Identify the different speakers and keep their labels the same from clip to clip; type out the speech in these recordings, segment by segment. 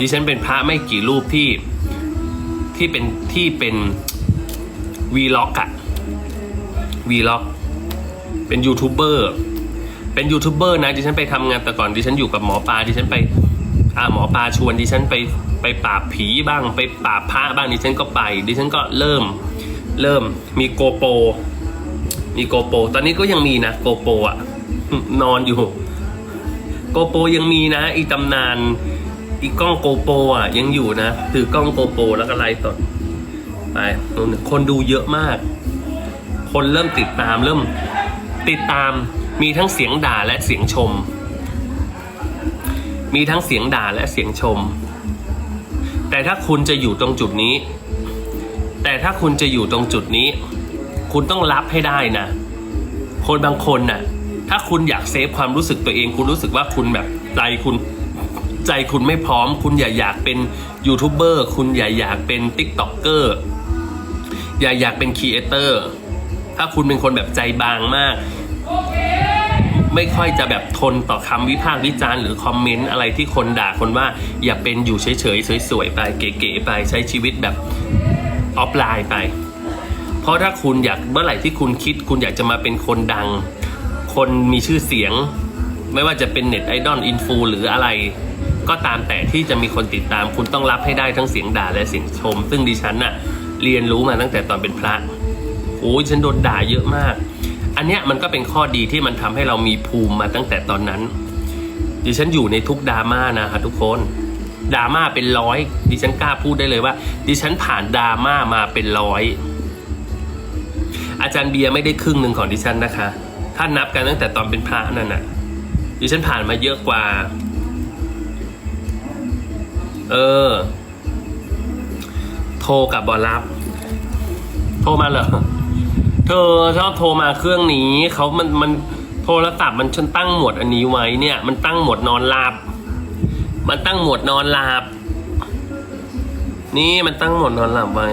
Speaker 1: ดิฉันเป็นพระไม่กี่รูปที่ที่เป็นที่เป็นวีล็อกอะวีล็อกเป็นยูทูบเบอร์เป็นยูทูบเบอร์นะดิฉันไปทำงานแต่ก่อนดิฉันอยู่กับหมอปลาดิฉันไปอ่าหมอปลาชวนดิฉันไปไปปราบผีบ้าง ไปปราบพระบ้างดิฉันก็ไป ดิฉันก็เริ่มเริ่มมีโกโปมีโกโปตอนนี้ก็ยังมีนะโกโปอะนอนอยู่ โกโปยังมีนะ อีตำนาน อีกล้องโกโปรอะยังอยู่นะถือกล้องโกโปรแล้วก็ไลฟ์สดไปนู่นคนดูเยอะมาก คนเริ่มติดตามเริ่มติดตามมีทั้งเสียงด่าและเสียงชม มีทั้งเสียงด่าและเสียงชม แต่ถ้าคุณจะอยู่ตรงจุดนี้ แต่ถ้าคุณจะอยู่ตรงจุดนี้ คุณต้องรับให้ได้นะ คนบางคนน่ะ ถ้าคุณอยากเซฟความรู้สึกตัวเอง คุณรู้สึกว่าคุณแบบใจคุณ ใจคุณไม่พร้อม คุณอย่าอยากเป็นยูทูบเบอร์คุณอย่าอยากเป็นติ๊กต็อกเกอร์อย่าอยากเป็นครีเอเตอร์ถ้าคุณเป็นคนแบบใจบางมาก ไม่ค่อยจะแบบทนต่อคำวิพากษ์วิจารณ์หรือคอมเมนต์อะไรที่คนด่าคนว่า อย่าเป็นอยู่เฉยๆสวยๆไปเก๋ๆไปใช้ชีวิตแบบออฟไลน์ไป เพราะถ้าคุณอยากเมื่อไหร่ที่คุณคิด คุณอยากจะมาเป็นคนดัง คนมีชื่อเสียง ไม่ว่าจะเป็นเน็ตไอดอลอินฟูหรืออะไร ก็ตามแต่ที่จะมีคนติดตามคุณต้องรับให้ได้ทั้งเสียงด่าและเสียงชม ซึ่งดิฉันน่ะเรียนรู้มาตั้งแต่ตอนเป็นพระโอ้ยฉันโดนด่าเยอะมาก อันเนี้ยมันก็เป็นข้อดีที่มันทำให้เรามีภูมิมาตั้งแต่ตอนนั้น ดิฉันอยู่ในทุกดราม่านะครับทุกคนดราม่าเป็นร้อยดิฉันกล้าพูดได้เลยว่า ดิฉันผ่านดราม่ามาเป็นร้อยอาจารย์เบียร์ไม่ได้ครึ่งหนึ่งของดิฉันนะคะ ถ้านับกันตั้งแต่ตอนเป็นพระนั่นน่ะดิฉันผ่านมาเยอะกว่า เออ โทรกับบอรับ โทรมาเหรอ เธอชอบโทรมาเครื่องนี้ เขามันมันโทรศัพท์มันฉันตั้งหมดอันนี้ไว้เนี่ย มันตั้งหมดนอนหลับ มันตั้งหมดนอนหลับ นี่มันตั้งหมดนอนหลับไว้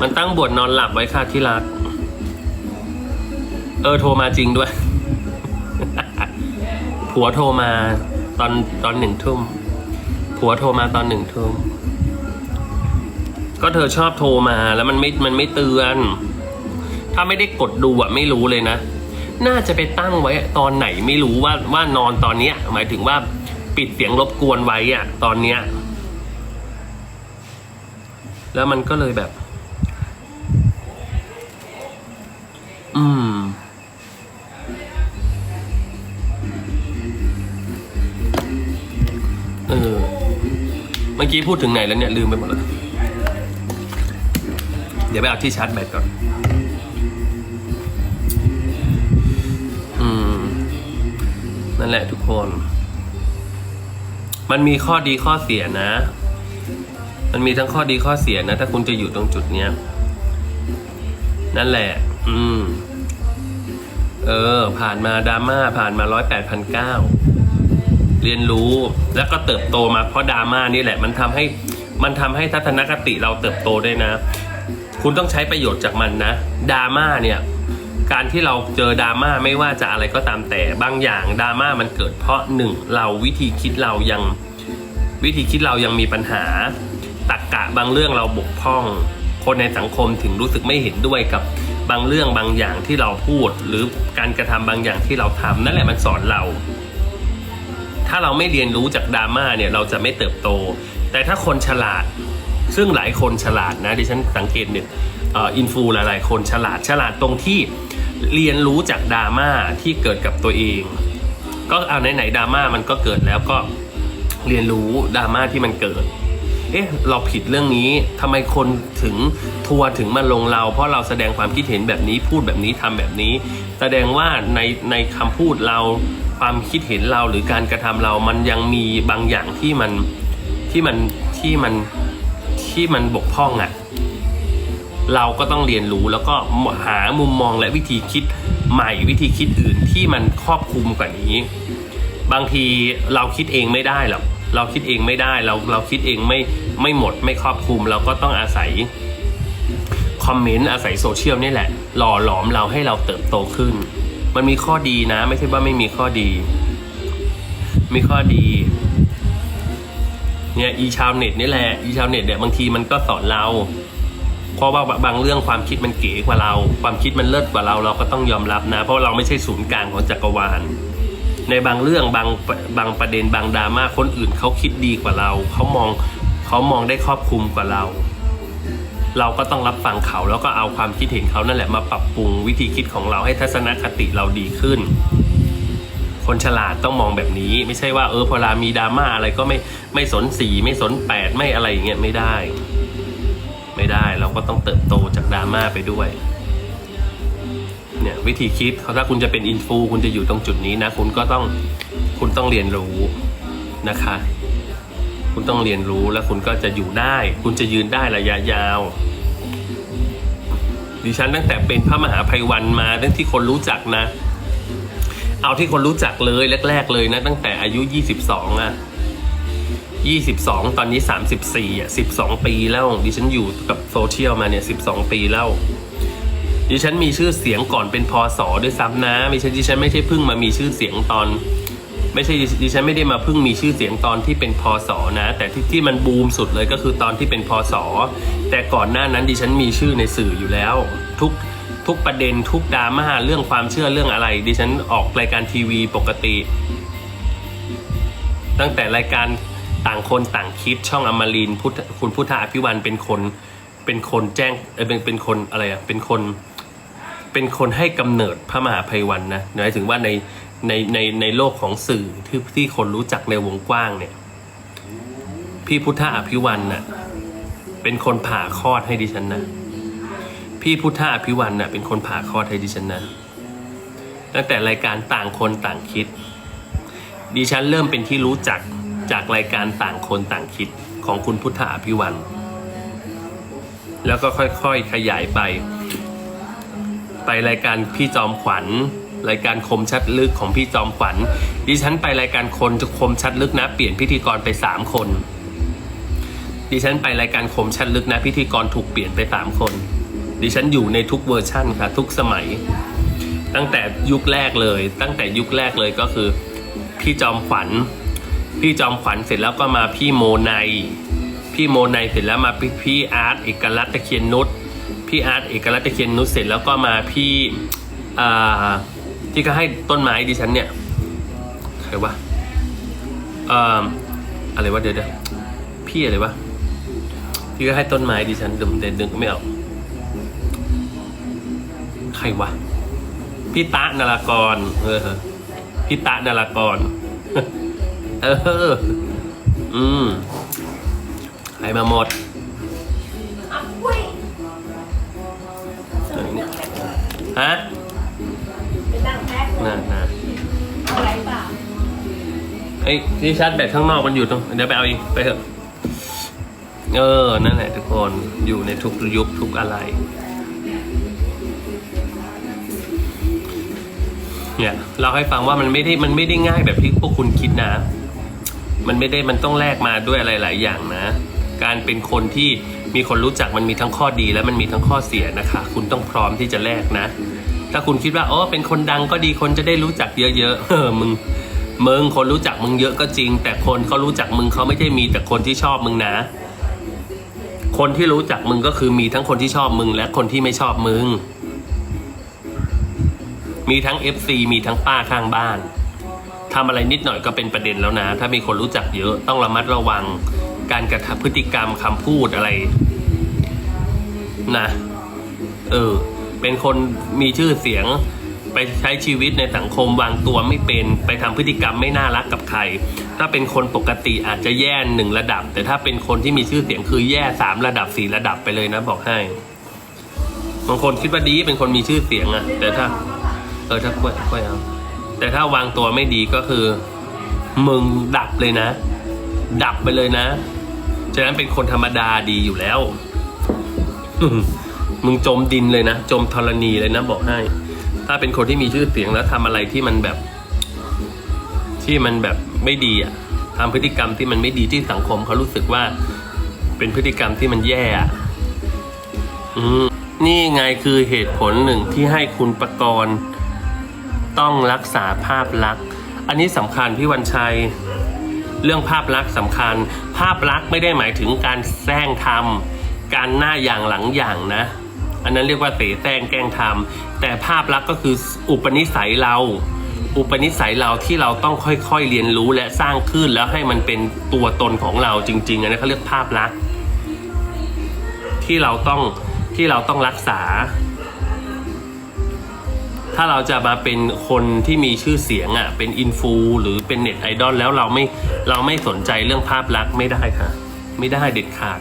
Speaker 1: มันตั้งบทนอนหลับไว้ค่ะที่รัก เออโทรมาจริงด้วย ผัวโทรมาตอนตอนหนึ่งทุ่ม ผัวโทรมาตอนหนึ่งทุ่มก็เธอชอบโทรมาแล้วมันไม่ มันไม่เตือน ถ้าไม่ได้กดดูอะไม่รู้เลยนะ น่าจะไปตั้งไว้ตอนไหนไม่รู้ว่าว่านอนตอนเนี้ย หมายถึงว่าปิดเสียงรบกวนไว้อะตอนเนี้ย แล้วมันก็เลยแบบ อืม มื่อกี้พูดถึงไหนแล้วเนี่ยลืมไปหมดแล้ว เดี๋ยวไปเอาที่ชาร์จแบตก่อน อืม นั่นแหละทุกคน มันมีข้อดีข้อเสียนะ มันมีทั้งข้อดีข้อเสียนะ ถ้าคุณจะอยู่ตรงจุดเนี้ย นั่นแหละ อืม เออ ผ่านมาดราม่าผ่านมาร้อยแปดพันเก้า เรียนรู้แล้วก็เติบโตมาเพราะดราม่านี่แหละ มันทำให้มันทำให้ทัศนคติเราเติบโตได้วยนะ คุณต้องใช้ประโยชน์จากมันนะดราม่าเนี่ยการที่เราเจอดราม่าไม่ว่าจะอะไรก็ตามแต่บางอย่างดราม่ามันเกิดเพราะหนึ่งเราวิธีคิดเรายังวิธีคิดเรายังมีปัญหาตักกะบางเรื่องเราบกพร่อง คนในสังคมถึงรู้สึกไม่เห็นด้วยกับบางเรื่องบางอย่างที่เราพูด หรือการกระทำบางอย่างที่เราทำนั่นแหละมันสอนเรา ถ้าเราไม่เรียนรู้จากดราม่าเนี่ยเราจะไม่เติบโต แต่ถ้าคนฉลาด ซึ่งหลายคนฉลาดนะดิฉันสังเกตเนี่ยเอ่ออินฟูหลายๆ คนฉลาดฉลาดตรงที่เรียนรู้จากดราม่าที่เกิดกับตัวเอง ก็เอาไหนๆดราม่ามันก็เกิดแล้วก็เรียนรู้ดราม่าที่มันเกิด เอ๊ะ เราผิดเรื่องนี้ทำไมคนถึงทัวร์ถึงมาลงเรา เพราะเราแสดงความคิดเห็นแบบนี้พูดแบบนี้ทำแบบนี้ แสดงว่าในในคำพูดเรา ความคิดเห็นเราหรือการกระทำเรามันยังมีบางอย่างที่มันที่มันที่มันที่มันบกพร่องอะ่ะเราก็ต้องเรียนรู้แล้วก็หามุมมองและวิธีคิดใหม่วิธีคิดอื่นที่มันครอบคลุมกว่านี้ บางทีเราคิดเองไม่ได้หรอกเราคิดเองไม่ได้เราเราคิดเองไม่ไม่หมดไม่ครอบคลุม เราก็ต้องอาศัยคอมเมนต์อาศัยโซเชียลนี่แหละหล่อหลอมเราให้เราเติบโตขึ้น มันมีข้อดีนะ ไม่ใช่ว่าไม่มีข้อดี มีข้อดี เนี่ยอีชาวเน็ตนี่แหละอีชาวเน็ตเนี่ยบางทีมันก็สอนเราเพราะว่าบางเรื่องความคิดมันเก๋กว่าเรา ความคิดมันเลิศกว่าเราเราก็ต้องยอมรับนะ เพราะเราไม่ใช่ศูนย์กลางของจักรวาล ในบางเรื่องบางบางประเด็นบางดราม่าคนอื่นเขาคิดดีกว่าเราเขามองเขามองได้ครอบคลุมกว่าเรา เราก็ต้องรับฟังเขาแล้วก็เอาความคิดเห็นเขานั่นแหละมาปรับปรุงวิธีคิดของเราให้ทัศนคติเราดีขึ้น คนฉลาดต้องมองแบบนี้ ไม่ใช่ว่าเออพอเวลามีดราม่าอะไรก็ไม่ไม่สนสีไม่สนแปดไม่อะไรอย่างเงี้ยไม่ได้ ไม่ได้เราก็ต้องเติบโตจากดราม่าไปด้วยเนี่ยวิธีคิดถ้าคุณจะเป็นอินฟูคุณจะอยู่ตรงจุดนี้นะ คุณก็ต้องคุณต้องเรียนรู้นะคะ คุณต้องเรียนรู้แล้วคุณก็จะอยู่ได้ คุณจะยืนได้ระยะยาว ดิฉันตั้งแต่เป็นพระมหาภัยวันมาตั้งที่คนรู้จักนะ เอาที่คนรู้จักเลยแรก ๆ เลยนะ ตั้งแต่อายุ 22อะ22 ตอนนี้ 34อะ12 ปีแล้ว ดิฉันอยู่กับโซเชียลมาเนี่ย12 ปีแล้วดิฉันมีชื่อเสียงก่อนเป็นพศด้วยซ้ำนะไม่ใช่ดิฉันไม่ใช่เพิ่งมามีชื่อเสียงตอน ไม่ใช่ดิฉันไม่ได้มาเพิ่งมีชื่อเสียงตอนที่เป็นพศนะ แต่ที่ที่มันบูมสุดเลยก็คือตอนที่เป็นพศแต่ก่อนหน้านั้นดิฉันมีชื่อในสื่ออยู่แล้ว ทุกทุกประเด็นทุกดราม่าเรื่องความเชื่อเรื่องอะไร ดิฉันออกรายการทีวีปกติ ตั้งแต่รายการต่างคนต่างคิดช่องอมรินพุทธคุณพุทธอภิวันเป็นคนเป็นคนแจ้งเออเป็นเป็นคนอะไรอะเป็นคน เป็นคนให้กำเนิดพระมหาภัยวันนะหมายถึงว่าใน ในในในโลกของสื่อที่ที่คนรู้จักในวงกว้างเนี่ย พี่พุทธอภิวันน่ะเป็นคนผ่าคลอดให้ดิฉันนะพี่พุทธอภิวันน่ะเป็นคนผ่าคลอดให้ดิฉันนะตั้งแต่รายการต่างคนต่างคิด ดิฉันเริ่มเป็นที่รู้จักจากรายการต่างคนต่างคิดของคุณพุทธอภิวัน แล้วก็ค่อยๆขยายไป ไปรายการพี่จอมขวัญ รายการคมชัดลึกของพี่จอมขวัญดิฉันไปรายการคนจะคมชัดลึกนะ เปลี่ยนพิธีกรไปสามคน ดิฉันไปรายการคมชัดลึกนะ พิธีกรถูกเปลี่ยนไปสามคน ดิฉันอยู่ในทุกเวอร์ชั่นค่ะ ทุกสมัย ตั้งแต่ยุคแรกเลย ตั้งแต่ยุคแรกเลยก็คือ พี่จอมขวัญพี่จอมขวัญเสร็จแล้วก็มาพี่โมไนพี่โมไนเสร็จแล้วมาพี่พี่อาร์ตเอกลักษณ์ตะเคียนนุชพี่อาร์ตเอกลักษณ์ตะเคียนนุชเสร็จแล้วก็มาพี่อ่า ที่ก็ให้ต้นไม้ดิฉันเนี่ยใครวะเอ่ออะไรวะเดี๋ยวเดี๋ยวพี่อะไรวะที่ก็ให้ต้นไม้ดิฉันดึมเด่นดึงไม่เอาใครวะพี่ตะนารากร เออพี่ตะนารากร เออ อืมใครมาหมด
Speaker 2: อะอุ้ย
Speaker 1: ฮะ
Speaker 2: เป็น ตั้งแพ็คเล
Speaker 1: น่ายน่า
Speaker 2: เอาอะไรเปล่า
Speaker 1: ไอ้ที่ชาร์จแบตข้างนอกมันอยู่ตรงเดี๋ยวไปเอาเองไปเถอะ เออ นั่นแหละทุกคนอยู่ในทุกยุคทุกอะไร เนี่ยเราให้ฟังว่ามันไม่ได้มันไม่ได้ง่ายแบบที่พวกคุณคิดนะ มันไม่ได้มันต้องแลกมาด้วยอะไรหลายอย่างนะ การเป็นคนที่มีคนรู้จักมันมีทั้งข้อดีและมันมีทั้งข้อเสียนะคะ คุณต้องพร้อมที่จะแลกนะ ถ้าคุณคิดว่าโอ้เป็นคนดังก็ดีคนจะได้รู้จักเยอะๆเออมึงมึงคนรู้จักมึงเยอะก็จริง แต่คนเขารู้จักมึงเขาไม่ใช่มีแต่คนที่ชอบมึงนะ คนที่รู้จักมึงก็คือมีทั้งคนที่ชอบมึง และคนที่ไม่ชอบมึง มีทั้ง FC มีทั้งป้าข้างบ้านทำอะไรนิดหน่อยก็เป็นประเด็นแล้วนะ ถ้ามีคนรู้จักเยอะต้องระมัดระวังการกระทำพฤติกรรมคำพูดอะไร นะ เออ เป็นคนมีชื่อเสียง ไปใช้ชีวิตในสังคมวางตัวไม่เป็นไปทำพฤติกรรมไม่น่ารักกับใคร ถ้าเป็นคนปกติอาจจะแย่หนึ่งระดับ แต่ถ้าเป็นคนที่มีชื่อเสียงคือแย่สามระดับสี่ระดับไปเลยนะบอกให้บางคนคิดว่าดีเป็นคนมีชื่อเสียงอะแต่ถ้า เออถ้ากล้วยกล้วยเอาแต่ถ้าวางตัวไม่ดีก็คือ มึงดับเลยนะ ดับไปเลยนะฉะนั้นเป็นคนธรรมดาดีอยู่แล้ว มึงจมดินเลยนะ จมธรณีเลยนะบอกให้ ถ้าเป็นคนที่มีชื่อเสียงแล้วทำอะไรที่มันแบบ ที่มันแบบไม่ดีอะทำพฤติกรรมที่มันไม่ดีที่สังคมเขารู้สึกว่า เป็นพฤติกรรมที่มันแย่อะอืมนี่ไงคือเหตุผลหนึ่งที่ให้คุณประกรณ์ต้องรักษาภาพลักษณ์ อันนี้สำคัญพี่วันชัย เรื่องภาพลักษณ์สำคัญ ภาพลักษณ์ไม่ได้หมายถึงการแซงทำการหน้าอย่างหลังอย่างนะ อันนั้นเรียกว่าเตะแซงแกล้งทำแต่ภาพลักษณ์ก็คืออุปนิสัยเรา อุปนิสัยเราที่เราต้องค่อยๆเรียนรู้และสร้างขึ้นแล้วให้มันเป็นตัวตนของเราจริง ๆ อันนั้นเขาเรียกภาพลักษณ์ที่เราต้องที่เราต้องรักษา ถ้าเราจะมาเป็นคนที่มีชื่อเสียงอะ่ะ เป็นอินฟูหรือเป็นเน็ตไอดอลแล้วเราไม่เราไม่สนใจเรื่องภาพลักษณ์ไม่ได้ค่ะ ไม่ได้เด็ดขาด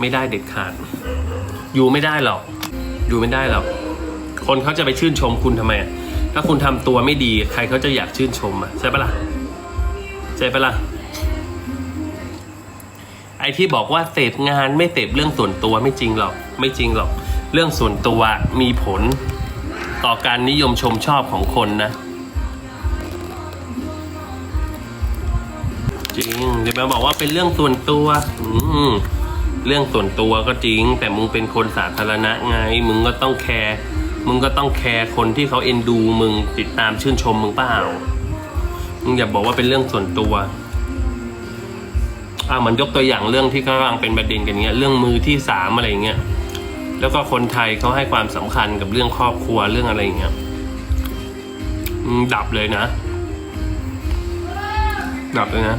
Speaker 1: ไม่ได้เด็ดขาด อยู่ไม่ได้หรอก อยู่ไม่ได้หรอก คนเขาจะไปชื่นชมคุณทำไม ถ้าคุณทำตัวไม่ดีใครเขาจะอยากชื่นชมอะใช่ปะล่ะใช่ปะล่ะไอ้ที่บอกว่าเสพงานไม่เสพเรื่องส่วนตัวไม่จริงหรอก ไม่จริงหรอก เรื่องส่วนตัวมีผลต่อการนิยมชมชอบของคนนะ จริงจะมาบอกว่าเป็นเรื่องส่วนตัว อืม เรื่องส่วนตัวก็จริง แต่มึงเป็นคนสาธารณะไง มึงก็ต้องแคร์มึงก็ต้องแคร์คนที่เขาเอ็นดูมึงติดตามชื่นชมมึงเปล่ามึงอย่าบอกว่าเป็นเรื่องส่วนตัวอ่ามันยกตัวอย่างเรื่องที่กำลังเป็นประเด็นกันเงี้ยเรื่องมือที่สามอะไรเงี้ยแล้วก็คนไทยเขาให้ความสำคัญกับเรื่องครอบครัวเรื่องอะไรอย่างเงี้ยดับเลยนะ ดับเลยนะ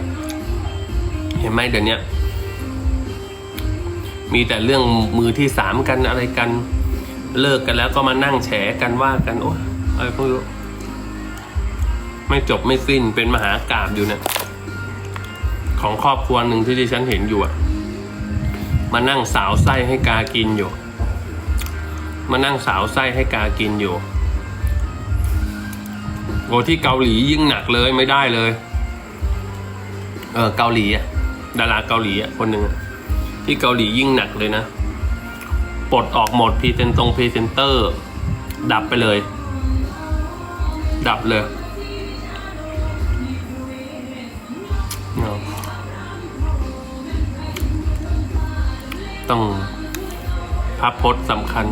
Speaker 1: เห็นไหมเดี๋ยวนี้ มีแต่เรื่องมือที่สามกันอะไรกันเลิกกันแล้วก็มานั่งแฉกันว่ากันโอ้ยอะไรพวกนี้ไม่จบไม่สิ้นเป็นมหากราบอยู่เนี่ยของครอบครัวหนึ่งที่ดิฉันเห็นอยู่อะมานั่งสาวไส้ให้กากินอยู่ มานั่งสาวไส้ให้กากินอยู่โอ้ที่เกาหลียิ่งหนักเลยไม่ได้เลย เออเกาหลีอะดาราเกาหลีอะคนหนึ่งอะ ที่เกาหลียิ่งหนักเลยนะ ปลดออกหมดพรีเซนตรงพรีเซนเตอร์ ดับไปเลย ดับเลยต้องพับพจน์สำคัญ